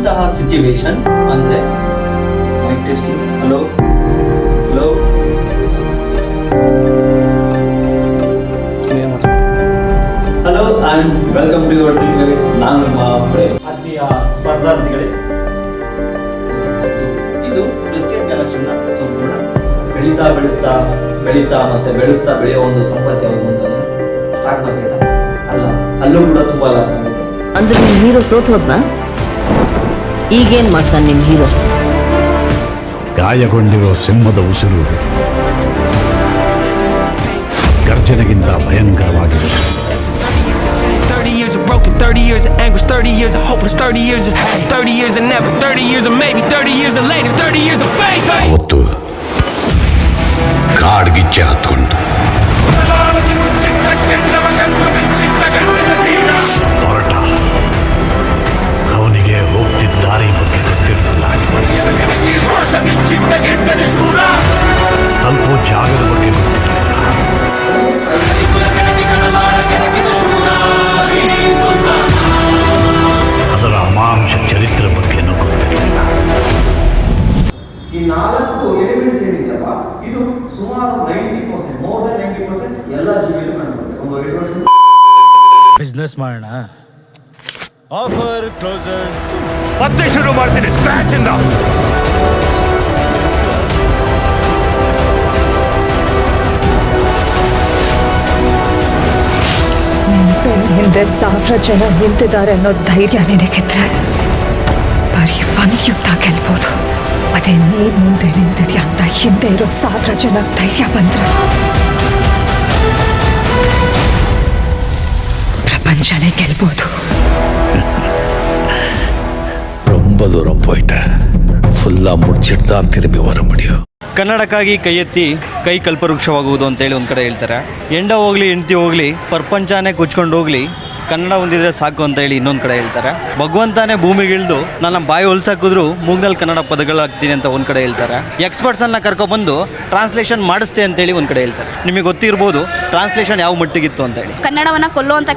ಇಂತಹ ಸಿಚುವೇಶನ್ ಅಂದರೆ mic testing hello hello hello and welcome to your dream ನಾನು ನಿಮ್ಮ ಆತ್ಮೀಯ ಸ್ಪರ್ಧಾರ್ಥಿಗಳೇ. ಇದು ಪ್ರೆಸ್ಟೇಟ್ ಕಲೆಕ್ಷನ್ನ ಸಂಪೂರ್ಣ ಬೆಳೀತಾ ಬೆಳೆಸ್ತಾ, ಬೆಳೀತಾ ಮತ್ತೆ ಬೆಳೆಸ್ತಾ ಬೆಳೆಯೋ ಒಂದು ಸಂಪತ್ತು ಯಾವುದು ಅಂತಂದ್ರೆ ಸ್ಟಾಕ್ ಮಾರ್ಕೆಟ್ ಅಲ್ಲ. ಅಲ್ಲೂ ಕೂಡ ತುಂಬಾ ಲಾಸ್ ಆಗುತ್ತೆ. ಅಂದ್ರೆ ನೀರು ಸೋತ್ ಹೋದ್ನಾ? ಈಗೇನ್ ಮಾಡ್ತಾನೆ ನಿಮ್ ಹೀರೋ ಗಾಯಗೊಂಡಿರೋ ಸಿಂಹದ ಉಸಿರು ಗರ್ಜನೆಗಿಂತ ಭಯಂಕರವಾಗಿದೆ 30 years of broken, 30 years of anguish, 30 years of hopeless, 30 years of hate, 30 years of never, 30 years of maybe, 30 years of later, 30 years of faith. ಅವತ್ತು ಕಾಡ್ಗಿಚ್ಚೆ ಹತ್ಕೊಂಡು ಸುಮಾರು ninety percent more than ninety percent ಎಲ್ಲ ಜೀವಿಗಳು ಕಂಡುಬರುತ್ತೆ ಒಂದು ಬಿಸ್ನೆಸ್ ಮಾಡೋಣ. Offer closes ಮತ್ತೆ ಶುರು ಮಾಡ್ತೀನಿ ಸ್ಕ್ರಾಚ್ ಇಂದ. ಬೆನ್ನ ಹಿಂದೆ ಸಾವಿರ ಜನ ನಿಂತಿದ್ದಾರೆ ಅನ್ನೋ ಧೈರ್ಯ ನಿನಗಿದ್ರೆ. ಬರೀ ಒಂದು ಯುದ್ಧ ಗೆಲ್ಬೋದು ಅದೇ ನೀನ್ ಮುಂದೆ ನಿಂತಿದ್ಯಾ ಅಂತ ಹಿಂದೆ ಇರೋ ಸಾವಿರ ಜನ ಧೈರ್ಯ ಬಂದ್ರೆ ಪ್ರಪಂಚನೇ ಗೆಲ್ಬೋದು ரொம்ப தூரம் போயிட்டேன் ஃபுல்லாக முடிச்சிட்டு தான் திரும்பி வர முடியும் ಕನ್ನಡಕ್ಕಾಗಿ ಕೈ ಎತ್ತಿ ಕೈ ಕಲ್ಪವೃಕ್ಷವಾಗುವುದು ಅಂತೇಳಿ ಒಂದು ಕಡೆ ಹೇಳ್ತಾರೆ ಎಂಡ ಹೋಗ್ಲಿ ಹೆಂಡತಿ ಹೋಗ್ಲಿ ಪ್ರಪಂಚನೇ ಕುಚ್ಕೊಂಡು ಹೋಗ್ಲಿ ಕನ್ನಡ ಹೊಂದಿದ್ರೆ ಸಾಕು ಅಂತ ಹೇಳಿ ಇನ್ನೊಂದು ಕಡೆ ಹೇಳ್ತಾರೆ. ಭಗವಂತನೇ ಭೂಮಿಗಿಳಿದು ನನ್ನ ಬಾಯಿ ಹೊಲ್ಸಾಕಿದ್ರು ಮೂಗ್ನಲ್ಲಿ ಕನ್ನಡ ಪದಗಳಾಗ್ತೀನಿ ಅಂತ ಒಂದು ಕಡೆ ಹೇಳ್ತಾರೆ. ಎಕ್ಸ್ಪರ್ಟ್ಸನ್ನ ಕರ್ಕೊಬಂದು ಟ್ರಾನ್ಸ್ಲೇಷನ್ ಮಾಡಿಸ್ತೆ ಅಂತೇಳಿ ಒಂದು ಕಡೆ ಹೇಳ್ತಾರೆ. ನಿಮಗೆ ಗೊತ್ತಿರ್ಬೋದು ಟ್ರಾನ್ಸ್ಲೇಷನ್ ಯಾವ ಮಟ್ಟಿಗಿತ್ತು ಅಂತೇಳಿ ಕನ್ನಡವನ್ನ ಕೊಲ್ಲುವಂತ